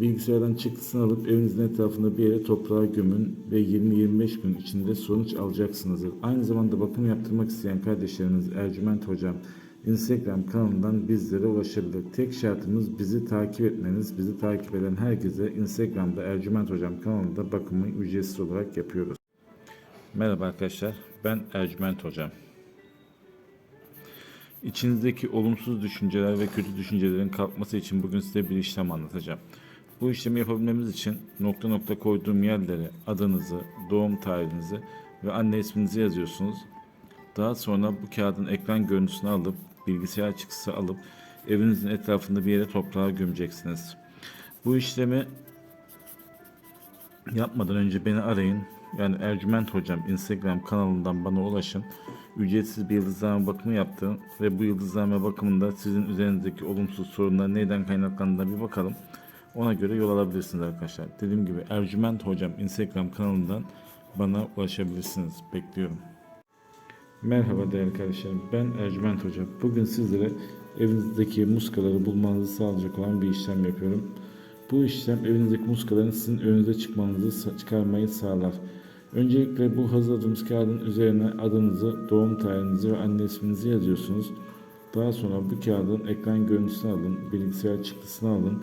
Bilgisayardan çıktısını alıp evinizin etrafında bir yere toprağa gömün ve 20-25 gün içinde sonuç alacaksınızdır. Aynı zamanda bakım yaptırmak isteyen kardeşlerimiz Ercüment Hocam Instagram kanalından bizlere ulaşabilir. Tek şartımız bizi takip etmeniz. Bizi takip eden herkese Instagram'da Ercüment Hocam kanalında bakımı ücretsiz olarak yapıyoruz. Merhaba arkadaşlar, ben Ercüment Hocam. İçinizdeki olumsuz düşünceler ve kötü düşüncelerin kalkması için bugün size bir işlem anlatacağım. Bu işlemi yapabilmemiz için nokta nokta koyduğum yerlere adınızı, doğum tarihinizi ve anne isminizi yazıyorsunuz. Daha sonra bu kağıdın ekran görüntüsünü alıp bilgisayar çıktısı alıp evinizin etrafında bir yere toprağa gömeceksiniz. Bu işlemi yapmadan önce beni arayın. Yani Ercüment Hocam Instagram kanalından bana ulaşın. Ücretsiz bir yıldızlama bakımı yaptım ve bu yıldızlama bakımında sizin üzerinizdeki olumsuz sorunlar neyden kaynaklandığına bir bakalım. Ona göre yol alabilirsiniz arkadaşlar. Dediğim gibi Ercüment Hocam Instagram kanalından bana ulaşabilirsiniz. Bekliyorum. Merhaba değerli kardeşlerim. Ben Ercüment Hoca. Bugün sizlere evinizdeki muskaları bulmanızı sağlayacak olan bir işlem yapıyorum. Bu işlem evinizdeki muskaların sizin önünüze çıkmanızı çıkarmayı sağlar. Öncelikle bu hazırladığımız kağıdın üzerine adınızı, doğum tarihinizi ve anne isminizi yazıyorsunuz. Daha sonra bu kağıdın ekran görüntüsünü alın, bilgisayar çıktısını alın